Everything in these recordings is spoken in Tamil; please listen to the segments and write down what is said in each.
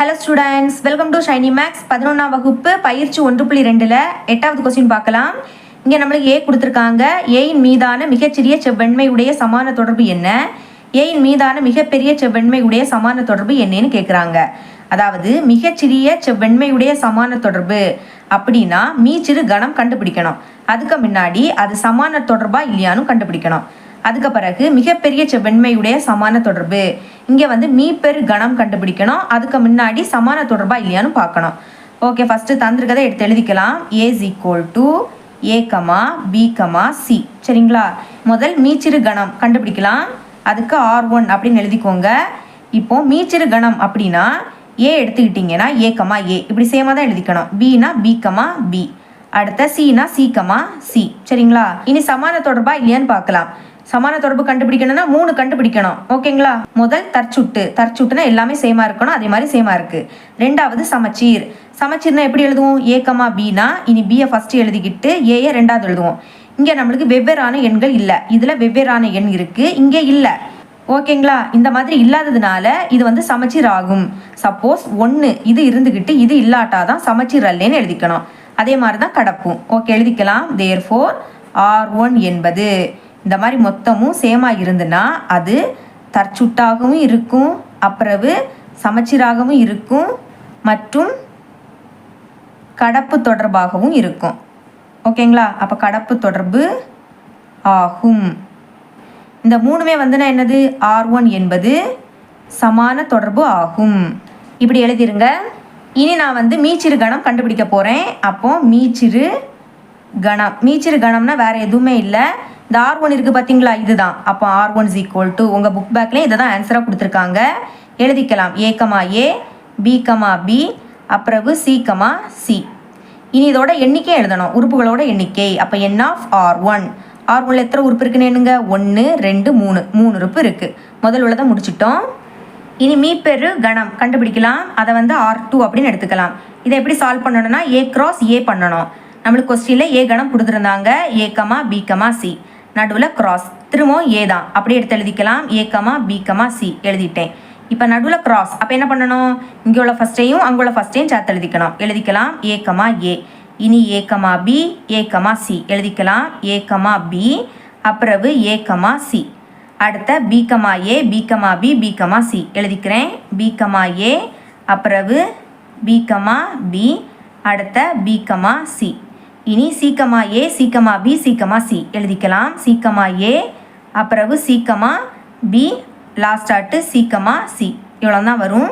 Hello students welcome to Shiny Maths பதினொன்றாம் வகுப்பு பயிற்சி ஒன்று புள்ளி ரெண்டில் எட்டாவது கொஸ்டின் பார்க்கலாம். இங்கே நம்மளுக்கு ஏ கொடுத்துருக்காங்க. ஏயின் மீதான மிகச்சிறிய செவ்வெண்மை உடைய சமான தொடர்பு என்ன? ஏயின் மீதான மிகப்பெரிய செவ்வெண்மை உடைய சமான தொடர்பு என்னன்னு கேட்குறாங்க அதாவது மிகச்சிறிய செவ்வெண்மையுடைய சமான தொடர்பு அப்படின்னா மீச்சிறு கணம் கண்டுபிடிக்கணும். அதுக்கு முன்னாடி அது சமான தொடர்பா இல்லையானும் கண்டுபிடிக்கணும். அதுக்கு பிறகு மிகப்பெரிய செவ்வெண்மையுடைய சமான தொடர்பு இங்கே வந்து மீ பெர் கணம் கண்டுபிடிக்கணும். அதுக்கு முன்னாடி சமான தொடர்பா இல்லையான்னு பார்க்கணும். ஓகே ஃபஸ்ட்டு தந்திருக்கதை எடுத்து எழுதிக்கலாம். S equal to A comma B comma C சரிங்களா? முதல் மீச்சிறு கணம் கண்டுபிடிக்கலாம். அதுக்கு ஆர் ஒன் அப்படின்னு எழுதிக்கோங்க. இப்போ மீச்சிறு கணம் அப்படின்னா ஏ எடுத்துக்கிட்டிங்கன்னா ஏ கமா ஏ இப்படி சேமாக தான் எழுதிக்கணும். பினா பி கமா பி அடுத்த சினா சி கமா சி சரிங்களா? இனி சமான தொடர்பா இல்லையான்னு பார்க்கலாம். சமான தொடர்பு கண்டுபிடிக்கணும்னா மூணு கண்டுபிடிக்கணும். ஓகேங்களா? முதல் தற்சுட்டு. தற்சுட்டுனா எல்லாமே சேமா இருக்கணும். அதே மாதிரி சேமா இருக்கு. ரெண்டாவது சமச்சீர். சமச்சீர்னா எப்படி எழுதுவோம்? ஏக்கமா கமா பினா இனி பியை ஃபர்ஸ்ட் எழுதிக்கிட்டு ஏயை ரெண்டாவது எழுதுவோம். இங்கே நம்மளுக்கு வெவ்வேறான எண்கள் இல்லை. இதில் வெவ்வேறான எண் இருக்கு. இங்கே இல்லை. ஓகேங்களா? இந்த மாதிரி இல்லாததுனால இது வந்து சமச்சீர் ஆகும். சப்போஸ் ஒன்று இது இருந்துக்கிட்டு இது இல்லாட்டாதான் சமச்சீர் அல்லேன்னு எழுதிக்கணும். அதே மாதிரி தான் கடப்பும். ஓகே எழுதிக்கலாம். தேர் ஃபோர் ஆர் ஒன் என்பது. இந்த மாதிரி மொத்தமும் சேமாக இருந்துன்னா அது தற்சுட்டாகவும் இருக்கும் அப்புறவு சமச்சீராகவும் இருக்கும் மற்றும் கடப்பு தொடர்பாகவும் இருக்கும். ஓகேங்களா அப்போ கடப்பு தொடர்பு ஆகும். இந்த மூணுமே வந்துன்னா என்னது? ஆர் ஒன் என்பது சமான தொடர்பு ஆகும். இப்படி எழுதிருங்க. இனி நான் வந்து மீச்சிறு கணம் கண்டுபிடிக்க போகிறேன் அப்போ மீச்சிறு கணம். மீச்சிறு கணம்னா வேறு எதுவுமே இல்லை. இந்த ஆர் ஒன் இருக்குது பார்த்தீங்களா இதுதான். அப்போ R one is equal to உங்கள் புக் பேக்லேயும் இதை தான் ஆன்சராக கொடுத்துருக்காங்க. எழுதிக்கலாம். A comma A B comma B அப்புறவு C comma C இனி இதோட எண்ணிக்கை எழுதணும். உறுப்புகளோட எண்ணிக்கை. அப்போ n of R one R ஒன்ல எத்தனை உறுப்பு இருக்குன்னு என்னங்க ஒன்று ரெண்டு மூணு. மூணு உறுப்பு இருக்குது முதல் உள்ளதை முடிச்சிட்டோம். இனி மீப்பெரு கணம். கண்டுபிடிக்கலாம். அதை வந்து ஆர் டூ அப்படின்னு எடுத்துக்கலாம். இதை எப்படி சால்வ் பண்ணணும்னா ஏ கிராஸ் ஏ பண்ணணும். நம்மளுக்கு கொஸ்டினில் ஏ கணம் கொடுத்துருந்தாங்க. A comma B comma C நடுவில் கிராஸ் திரும்பவும் ஏ தான். அப்படியே எடுத்து எழுதிக்கலாம். ஏக்கமா பிகமா சி எழுதிட்டேன். இப்போ நடுவில் கிராஸ் அப்போ என்ன பண்ணணும்? இங்கே உள்ள ஃபஸ்ட்டையும் அங்கே உள்ள ஃபஸ்ட்டையும் சேர்த்து எழுதிக்கணும். எழுதிக்கலாம். ஏக்கமா ஏ இனி ஏக்கமா பி ஏக்கமா சி எழுதிக்கலாம். ஏக்கமா பி அப்புறவு ஏக்கமா சி அடுத்த பிகமா ஏ பிகமா பி பிகமா சி எழுதிக்கிறேன். பிகமா ஏ அப்புறவு பிகமா பி அடுத்த பிகமா சி இனி சீக்கமா ஏ சீக்கமா பி சீக்கமா சி. எழுதிக்கலாம். சீக்கமா ஏ அப்புறவு சீக்கமா பி லாஸ்ட் ஆட்டு சி சி. இவ்வளோ தான் வரும்.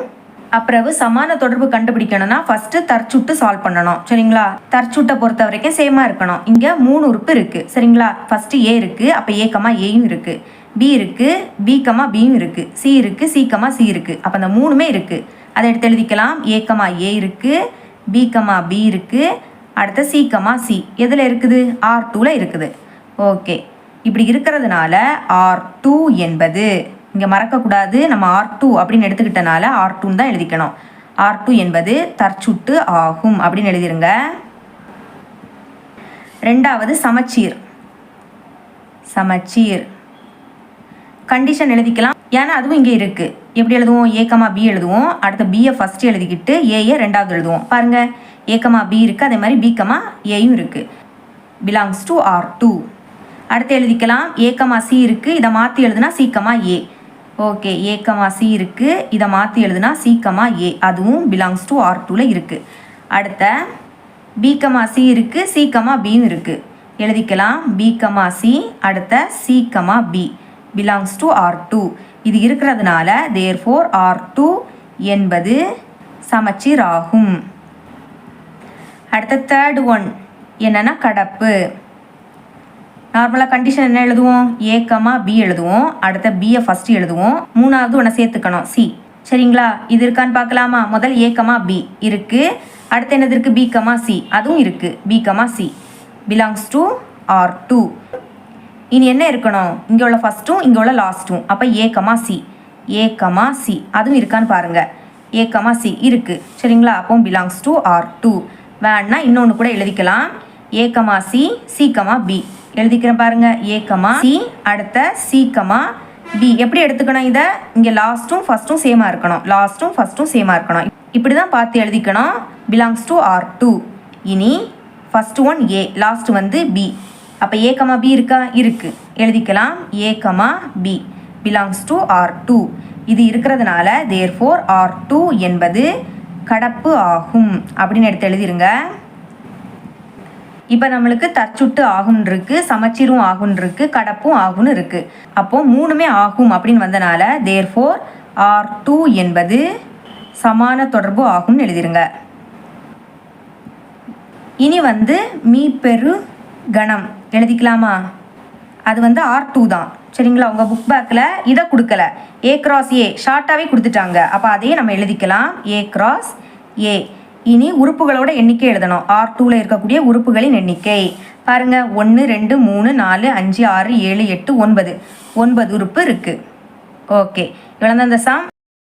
அப்புறவு சமான தொடர்பு கண்டுபிடிக்கணும்னா ஃபஸ்ட்டு தற்சுட்டு சால்வ் பண்ணணும். சரிங்களா? தற்சுட்டை பொறுத்த வரைக்கும் சேமா இருக்கணும். இங்கே மூணு உறுப்பு இருக்குது சரிங்களா? ஃபஸ்ட்டு ஏ இருக்குது அப்போ ஏ ஏயும் இருக்குது பி இருக்குது பி பியும் இருக்குது சி இருக்குது சீக்கமாக சி இருக்குது அப்போ அந்த மூணுமே இருக்குது அதை எடுத்து எழுதிக்கலாம். ஏ ஏ இருக்குது பிகமா பி இருக்குது அடுத்த சி கமா சி எதில் இருக்குது? ஆர் டூவில் இருக்குது. ஓகே இப்படி இருக்கிறதுனால ஆர் டூ என்பது இங்கே மறக்கக்கூடாது நம்ம ஆர் டூ அப்படின்னு எடுத்துக்கிட்டனால ஆர் டூன்னு தான் எழுதிக்கணும். ஆர் டூ என்பது தற்சுட்டு ஆகும் அப்படின்னு எழுதிருங்க. ரெண்டாவது சமச்சீர். சமச்சீர். கண்டிஷன் எழுதிக்கலாம். ஏன்னா அதுவும் இங்கே இருக்குது எப்படி எழுதுவோம்? ஏக்கமா பி எழுதுவோம். அடுத்த பியை ஃபர்ஸ்ட் எழுதிக்கிட்டு ஏஏ ரெண்டாவது எழுதுவோம். பாருங்க. ஏக்கமா பி இருக்குது அதே மாதிரி பிகமா ஏயும் இருக்குது பிலாங்ஸ் டு ஆர் டூ அடுத்து எழுதிக்கலாம். ஏக்கமா சி இருக்குது இதை மாற்றி எழுதுனா சீக்கமா ஏ ஓகே ஏக்கமா சி இருக்குது இதை மாற்றி எழுதுனா சீக்கமா ஏ அதுவும் பிலாங்ஸ் டு ஆர் டூவில் இருக்குது அடுத்த பிகமா சி இருக்குது சீக்கமா பின்னு இருக்குது எழுதிக்கலாம். பிகமா சி அடுத்த C comma B belongs to R two இது இருக்கிறதுனால தேர் ஃபோர் ஆர் டூ என்பது சமச்சீர் ஆகும் அடுத்த தேர்ட் ஒன் என்னென்னா கடப்பு. நார்மலாக கண்டிஷன் என்ன எழுதுவோம்? ஏ பி எழுதுவோம். அடுத்த பியை ஃபஸ்ட்டு எழுதுவோம். மூணாவது ஒன்று சேர்த்துக்கணும். சி சரிங்களா? இது இருக்கான்னு பார்க்கலாமா? முதல் ஏ பி இருக்குது அடுத்து என்னது இருக்குது பிகமா சி அதுவும் இருக்குது B comma C belongs to R two இனி என்ன இருக்கணும்? இங்கே உள்ள ஃபஸ்ட்டும் இங்கே உள்ள லாஸ்ட்டும் அப்போ A comma C A comma C அதுவும் இருக்கான்னு பாருங்க. ஏ கமா சி இருக்குது சரிங்களா? அப்போ பிலாங்ஸ் டு ஆர் டூ வேணா இன்னொன்று கூட எழுதிக்கலாம். A comma C C comma B எழுதிக்கிறேன் பாருங்கள் ஏ கமா சி அடுத்த சி கமா பி எப்படி எடுத்துக்கணும் இதை? இங்கே லாஸ்ட்டும் ஃபஸ்ட்டும் சேமாக இருக்கணும். லாஸ்ட்டும் ஃபஸ்ட்டும் சேமாக இருக்கணும். இப்படி தான் பார்த்து எழுதிக்கணும். பிலாங்ஸ் டு ஆர் டூ இனி ஃபஸ்ட்டு ஒன் ஏ லாஸ்ட் வந்து பி அப்போ ஏ கமா பி இருக்கா? இருக்குது எழுதிக்கலாம். A comma B belongs to R two இது இருக்கிறதுனால தேர் ஃபோர் ஆர் டூ என்பது கடப்பு ஆகும். அப்படின்னு எடுத்து எழுதிருங்க. இப்போ நம்மளுக்கு தற்சுட்டு ஆகும்னு இருக்கு சமச்சீரும் ஆகும்னு இருக்கு கடப்பும் ஆகும்னு இருக்கு. அப்போ மூணுமே ஆகும் அப்படின்னு வந்தனால தேர் ஃபோர் ஆர் டூ என்பது சமான தொடர்பு ஆகும்னு எழுதிருங்க. இனி வந்து மீ பெரு கணம். எழுதிக்கலாமா? அது வந்து ஆர் டூ தான். சரிங்களா? உங்கள் புக் பேக்கில் இதை கொடுக்கல. ஏ கிராஸ் ஏ ஷார்ட்டாகவே கொடுத்துட்டாங்க. அப்போ அதையே நம்ம எழுதிக்கலாம். ஏ கிராஸ் ஏ இனி உறுப்புகளோட எண்ணிக்கை எழுதணும். ஆர் டூவில் இருக்கக்கூடிய உறுப்புகளின் எண்ணிக்கை. பாருங்கள் ஒன்று ரெண்டு மூணு நாலு அஞ்சு ஆறு ஏழு எட்டு ஒன்பது. ஒன்பது உறுப்பு இருக்குது ஓகே இவ்வளோ தான் இந்த